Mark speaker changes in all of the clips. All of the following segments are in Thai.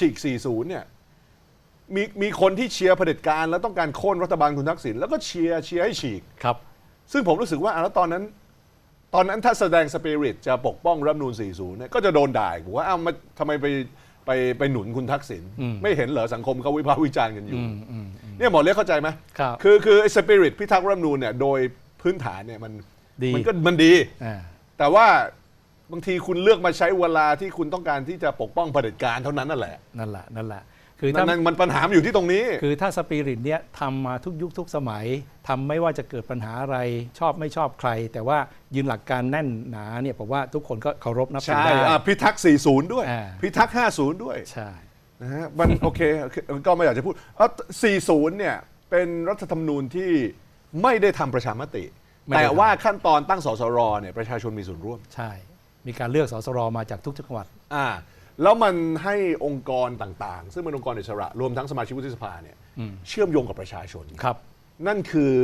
Speaker 1: ฉีก 40 เนี่ย มีมีคนที่เชียร์เผด็จการ แล้วต้องการโค่นรัฐบาลคุณทักษิณแล้วก็เชียร์เชียร์ให้ฉีก
Speaker 2: ครับ
Speaker 1: ซึ่งผมรู้สึกว่าอะแล้วตอนนั้น ตอนนั้นถ้าแสดงสปิริตจะปกป้องรัฐธรรมนูล40 เนี่ยก็จะโดนด่าอีกว่าอ้าวมาทำไมไปไปไปหนุนคุณทักษิณไม่เห็นเหรอสังคมเขาวิพากษ์วิจารณ์กันอยู่เนี่ยหมอเล็กเข้าใจไหม
Speaker 2: ครับ
Speaker 1: คือคือสปิริตพิทักษ์รัฐธรรมนูญเนี่ยโดยพื้นฐานเนี่ยมัน
Speaker 2: ดี
Speaker 1: มันก็มันดี
Speaker 2: อ่า
Speaker 1: แต่ว่า บางทีคุณเลือกมาใช้เวลาที่คุณต้องการที่จะปกป้องเผด็จการเท่านั้นนั่นแหละ
Speaker 2: นั่นแหละนั่นแหละคือ
Speaker 1: นั่
Speaker 2: ถ้าน
Speaker 1: นั่นมันปัญหามันอยู่ที่ตรงนี้
Speaker 2: คือถ้าสปิริตเนี้ยทำมาทุกยุคทุกสมัยทำไม่ว่าจะเกิดปัญหาอะไรชอบไม่ชอบใคร แต่ว่ายืนหลักการแน่นหนาเนี่ยผมว่าทุกคนก็เคารพนับถื
Speaker 1: ใช่
Speaker 2: อได้
Speaker 1: อะพิทักษ์40 ด้วย
Speaker 2: อ่า
Speaker 1: พิทักษ์50 ด้วย
Speaker 2: ใช่
Speaker 1: นะฮะมันโอเคโอเคก็ไม่อยากจะพูดเอ่อ40 เนี่ยเป็นรัฐธรรมนูญที่ไม่ได้ทำประชามติ แต่ว่าขั้นตอนตั้งสสรเนี่ยประชาชนมีส่วนร่วม
Speaker 2: ใช่ มีการเลือกสสรมาจากทุกจังหวัด
Speaker 1: อ่าแล้วมันให้องค์กรต่างๆ ซึ่งเป็นองค์กรอิสระ รวมทั้งสมาชิกวุฒิสภาเนี่ยเชื่อมโยงกับประชาชน
Speaker 2: ครับ
Speaker 1: นั่นคือ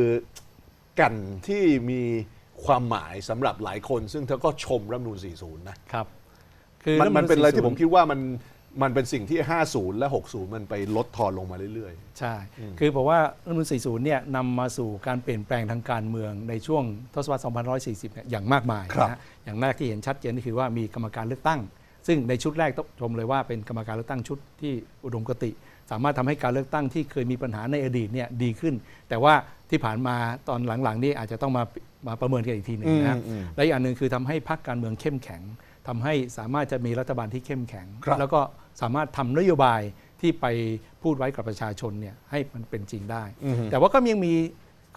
Speaker 1: แกันที่มีความหมายสำหรับหลายคน ซึ่งเธอก็ชมรัฐธรรมนูล40 นะ ครับ
Speaker 2: คือ
Speaker 1: มัน
Speaker 2: ฐธม
Speaker 1: มันเป็นอะไร
Speaker 2: 40
Speaker 1: ที่ผมคิดว่ามัน มันเป็นสิ่งที่ 50 และ 60 มันไปลดทอนลงมาเรื่อย
Speaker 2: ใช่คือผมว่ารัฐธรรมนูล40 เนี่ยนำมาสู่การเปลี่ยนแปลงทางการเมืองในช่วงทศวรรษ2540 เนี่ยอย่างมากมาย
Speaker 1: ครับ
Speaker 2: นะฮะอย่างแรกที่เห็นชัดเจนก็คือว่ามีกรรมการเลือกตั้ง ซึ่งในชุดแรกต้องชมเลยว่าเป็นกรรมการเลือกตั้งชุดที่อุดมคติ สามารถทำให้การเลือกตั้งที่เคยมีปัญหาในอดีตเนี่ยดีขึ้น แต่ว่าที่ผ่านมาตอนหลังๆ นี่อาจจะต้องมามาประเมินกันอีกทีหนึ่งนะครับ
Speaker 1: อืมอืม
Speaker 2: และอีกอันหนึ่งคือทำให้พรรคการเมืองเข้มแข็งทำให้สามารถจะมีรัฐบาลที่เข้มแข็ง
Speaker 1: ครับ
Speaker 2: แล้วก็ สามารถทำนโยบายที่ไปพูดไว้กับประชาชนเนี่ยให้มันเป็นจริงได้ แต่ว่าก็ยังมี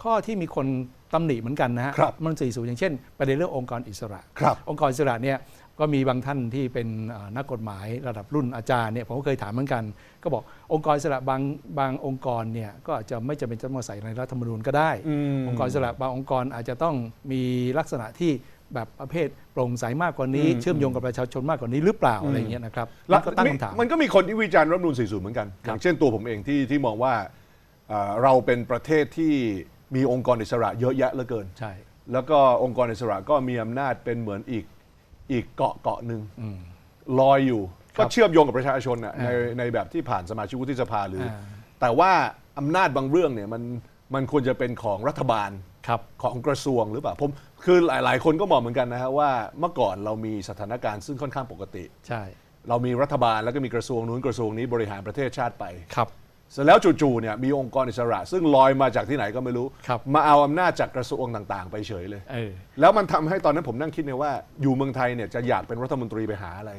Speaker 2: ข้อที่มีคนตำหนิเหมือนกันนะฮะ
Speaker 1: ครับ
Speaker 2: มันสี่สูอย่างเช่น ประเด็นเรื่ององค์กรอิสระ
Speaker 1: ครับ
Speaker 2: องค์กรอิสระเนี่ยก็มีบางท่านที่เป็นเอ่อนักกฎหมายระดับรุ่นอาจารย์เนี่ยผมก็เคยถามเหมือนกัน ก็บอกองค์กรอิสระบางบางองค์กรเนี่ยก็อาจจะไม่จำเป็นจะต้องมาใส่ในรัฐธรรมนูญก็ได้
Speaker 1: อืม
Speaker 2: องค์กรอิสระบางองค์กรอาจจะต้องมีลักษณะที่ แบบประเภทโปร่งใสมากกว่านี้เชื่อมโยงกับประชาชนมากกว่านี้หรือเปล่าอะไรอย่างเงี้ยนะครับ
Speaker 1: ๆ
Speaker 2: แล้วก็ตั้งคำถาม
Speaker 1: มันก็มีคนที่วิจารณ์รัฐธรรมนูล40 เหมือนกัน
Speaker 2: ค
Speaker 1: อ
Speaker 2: รับ
Speaker 1: ย่างเช่นตัวผมเองที่ที่มองว่าเอ่อเราเป็นประเทศที่มีองค์กรอิสระเยอะแยะเหลือเกิน
Speaker 2: ใช่
Speaker 1: แล้วก็องค์กรอิสระก็มีอำนาจเป็นเหมือนอีกอีกเกาะเกาะหนึ่งลอยอยู่
Speaker 2: ครั
Speaker 1: ก็
Speaker 2: บ
Speaker 1: เชื่อมโยงกับประชาชนน่ะ
Speaker 2: อ่า
Speaker 1: ในในแบบที่ผ่านสมาชิกวุฒิสภาหรืออาแต่ว่าอำนาจบางเรื่องเนี่ยมันมันควรจะเป็นของรัฐบาล
Speaker 2: ครับ
Speaker 1: ของกระทรวงหรือเปล่าผมคือหลาย ๆ คนก็มองเหมือนกันนะฮะว่าเมื่อก่อนเรามีสถานการณ์ซึ่งค่อนข้างปกติ
Speaker 2: ใช่
Speaker 1: เรามีรัฐบาลแล้วก็มีกระทรวงนู้นกระทรวงนี้บริหารประเทศชาติไป
Speaker 2: ครับ
Speaker 1: เสร็จแล้วจู่ๆเนี่ยมีองค์กรอิสระ ซึ่งลอยมาจากที่ไหนก็ไม่รู้
Speaker 2: ครับ
Speaker 1: มาเอาอำนาจจากกระทรวงต่างๆ ไปเฉยเลย
Speaker 2: เออ
Speaker 1: แล้วมันทำให้ตอนนั้นผมนั่งคิดเนี่ยว่าอยู่เมืองไทยเนี่ยจะอยากเป็นรัฐมนตรีไปหาอะไร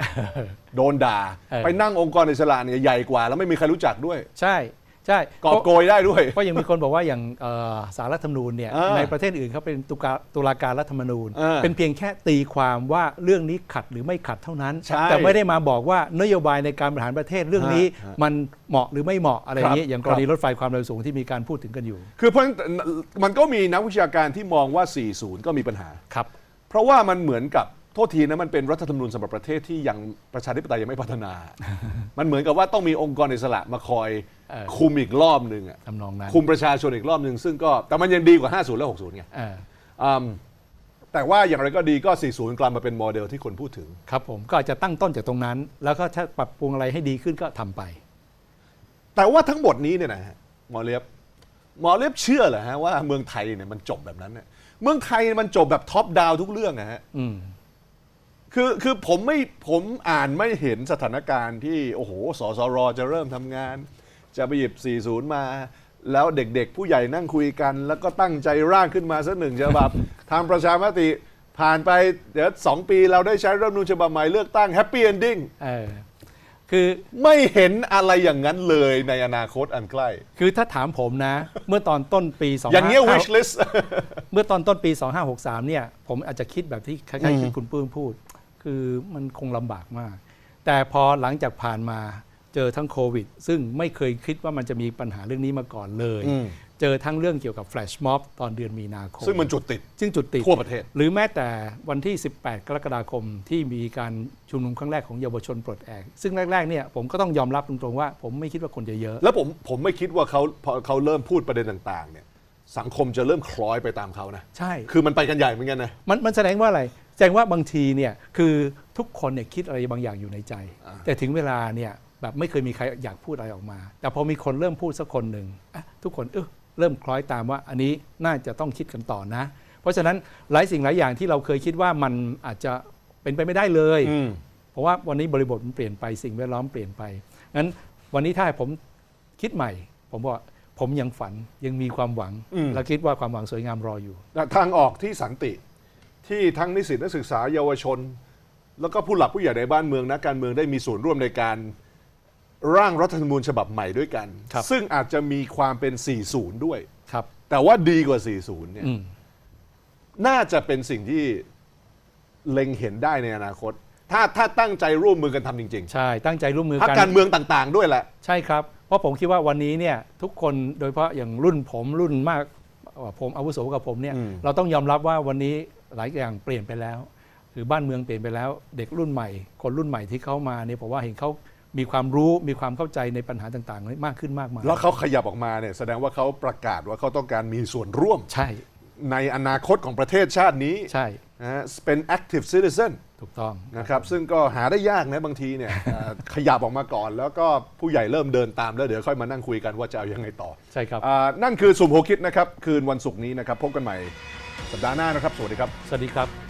Speaker 1: โดนด่า
Speaker 2: เออ
Speaker 1: ไปนั่งองค์กรอิสระเนี่ยใหญ่กว่า แล้วไม่มีใครรู้จักด้วย
Speaker 2: ใช่ ใช่
Speaker 1: กอบโกยได้ด้วย
Speaker 2: เพราะยังมีคนบอกว่าอย่างเอ่อสารรัฐธรรมนูญเนี่ย
Speaker 1: อ่า
Speaker 2: ในประเทศอื่นเขาเป็นตุลาตุลาการรัฐธรรมนูญ
Speaker 1: อ่า
Speaker 2: เป็นเพียงแค่ตีความว่าเรื่องนี้ขัดหรือไม่ขัดเท่านั้น
Speaker 1: ใช่
Speaker 2: แต่ไม่ได้มาบอกว่านโยบายในการบริหารประเทศเรื่องนี้
Speaker 1: ฮะฮะ
Speaker 2: มันเหมาะหรือไม่เหมาะอะไรอย่างนี้
Speaker 1: ครับ
Speaker 2: อย่างกรณีรถไฟความเร็วสูงที่มีการพูดถึงกันอยู่
Speaker 1: คือเพราะฉะนั้นมันก็มีนักวิชาการที่มองว่า 40 ก็มีปัญหา
Speaker 2: ครับ
Speaker 1: เพราะว่ามันเหมือนกับ โทษทีนะมันเป็นรัฐธรรมนูญสำหรับประเทศที่ยังประชาธิปไตยยังไม่พัฒนา มันเหมือนกับว่าต้องมีองค์กรอิสระมาคอย
Speaker 2: เออ
Speaker 1: คุมอีกรอบหนึ่งอะ
Speaker 2: ทำนองนั้น
Speaker 1: คุมประชาชนอีกรอบหนึ่งซึ่งก็แต่มันยังดีกว่า 50 และ 60ไง
Speaker 2: เออ
Speaker 1: อืมแต่ว่าอย่างไรก็ดีก็ 40 กลับมาเป็นโมเดลที่คนพูดถึง
Speaker 2: ครับผมก็อาจจะตั้งต้นจากตรงนั้น แล้วก็ถ้าปรับปรุงอะไรให้ดีขึ้นก็ทำไป
Speaker 1: แต่ว่าทั้งหมดนี้เนี่ยนะฮะหมอเลียบหมอเลียบเชื่อเหรอฮะว่าเมืองไทยเนี่ยมันจบแบบนั้นเนี่ยเมืองไทยมันจบแบบท็อปดาวทุกเรื่องนะฮะ
Speaker 2: อืม
Speaker 1: คือคือผมไม่ผมอ่านไม่เห็นสถานการณ์ที่โอ้โหสสรจะเริ่มทำงาน จะไปหยิบ 40 มา แล้วเด็กๆ ผู้ใหญ่นั่งคุยกัน แล้วก็ตั้งใจร่างขึ้นมาสักหนึ่งฉบับทำประชามติผ่านไปเดี๋ยวสองปีเราได้ใช้รัฐธรรมนูญฉบับใหม่เลือกตั้งแฮปปี้เอนดิ้ง
Speaker 2: เออคือ
Speaker 1: ไม่เห็นอะไรอย่างนั้นเลยในอนาคตอันใกล้
Speaker 2: คือถ้าถามผมนะ เมื่อตอนต้นปี2
Speaker 1: อย่างเงี้ย wish list
Speaker 2: เมื่อตอนต้นปี 2563 เนี่ย ผมอาจจะคิดแบบที่คล้ายๆที่คุณปื้มพูด คือมันคงลำบากมาก แต่พอหลังจากผ่านมาเจอทั้งโควิด ซึ่งไม่เคยคิดว่ามันจะมีปัญหาเรื่องนี้มาก่อนเลย
Speaker 1: อืม
Speaker 2: เจอทั้งเรื่องเกี่ยวกับแฟลชม็อบตอนเดือนมีนาคม
Speaker 1: ซึ่งมันจุดติด
Speaker 2: ซึ่งจุดติด
Speaker 1: ทั่วประเทศ
Speaker 2: หรือแม้แต่วันที่ 18 กรกฎาคมที่มีการชุมนุมครั้งแรกของเยาวชนปลดแอก ซึ่งแรกๆเนี่ยผมก็ต้องยอมรับตรงๆว่า ผมไม่คิดว่าคนจะเยอะ
Speaker 1: แล้วผมผมไม่คิดว่าเขาพอเขาเริ่มพูดประเด็นต่างๆเนี่ยสังคมจะเริ่มคล้อยไปตามเขานะ
Speaker 2: ใช่
Speaker 1: คือมันไปกันใหญ่เหมือนกันนะ
Speaker 2: มันมันแสดงว่าอะไร แสดงว่าบางทีเนี่ยคือทุกคนเนี่ยคิดอะไรบางอย่างอยู่ในใจ แต่ถึงเวลาเนี่ยแบแบบไม่เคยมีใครอยากพูดอะไรออกมา แต่พอมีคนเริ่มพูดสักคนหนึ่งอะทุกคนเออเริ่มคล้อยตามว่าอันนี้น่าจะต้องคิดกันต่อนะ เพราะฉะนั้นหลายสิ่งหลายอย่างที่เราเคยคิดว่ามันอาจจะเป็นไปไม่ได้เลย
Speaker 1: อืม
Speaker 2: เพราะว่าวันนี้บริบทมันเปลี่ยนไปสิ่งแวดล้อมเปลี่ยนไปงั้นวันนี้ถ้าให้ผมคิดใหม่ ผมบอกผมยังฝันยังมีความหวัง
Speaker 1: อืม
Speaker 2: และคิดว่าความหวังสวยงามรออยู่
Speaker 1: ทางออกที่สันติ ที่ทั้งนิสิตนักศึกษาเยาวชน แล้วก็ผู้หลักผู้ใหญ่ในบ้านเมืองนักการเมืองได้มีส่วนร่วมในการร่างรัฐธรรมนูญฉบับใหม่ด้วยกัน
Speaker 2: ครับ
Speaker 1: ซึ่งอาจจะมีความเป็น 40 ด้วย
Speaker 2: ครับ
Speaker 1: แต่ว่าดีกว่า 40 เนี่ย
Speaker 2: อืม
Speaker 1: น่าจะเป็นสิ่งที่เล็งเห็นได้ในอนาคต ถ้าถ้าตั้งใจร่วมมือกันทำจริง
Speaker 2: ใช่ ตั้งใจร่วมมือ
Speaker 1: ๆพรร
Speaker 2: กั
Speaker 1: คนการเมืองต่าง ๆ ด้วยแหละ
Speaker 2: ใช่ครับ เพราะผมคิดว่าวันนี้เนี่ยทุกคนโดยเฉพาะอย่างรุ่นผมรุ่นมากกว่า ผมอาวุโสกับผมเนี่ย
Speaker 1: อืม
Speaker 2: เราต้องยอมรับว่าวันนี้หลายอย่างเปลี่ยนไปแล้วคือบ้านเมืองเปลี่ยนไปแล้ว เด็กรุ่นใหม่ คนรุ่นใหม่ที่เข้ามาเนี่ยผมว่าเห็นเขามีความรู้มีความเข้าใจในปัญหาต่างๆ มากขึ้นมากมาย
Speaker 1: แล้วเขาขยับออกมาเนี่ยแสดงว่าเขาประกาศว่าเขาต้องการมีส่วนร่วม
Speaker 2: ใช่
Speaker 1: ในอนาคตของประเทศชาตินี้
Speaker 2: ใช่
Speaker 1: นะฮะเป็น active citizen
Speaker 2: ถูกต้อง
Speaker 1: นะครับซึ่งก็หาได้ยากนะบางทีเนี่ยเอ่อขยับออกมาก่อน แล้วก็ผู้ใหญ่เริ่มเดินตามแล้วเดี๋ยวค่อยมานั่งคุยกันว่าจะเอายังไงต่อ
Speaker 2: ใช่ครับ
Speaker 1: อานั่นคือสุ่มหัวคิดนะครับ คืนวันศุกร์นี้นะครับพบกันใหม่สัปดาห์หน้านะครับ สวัสดีครับ
Speaker 2: สวัสดีครับ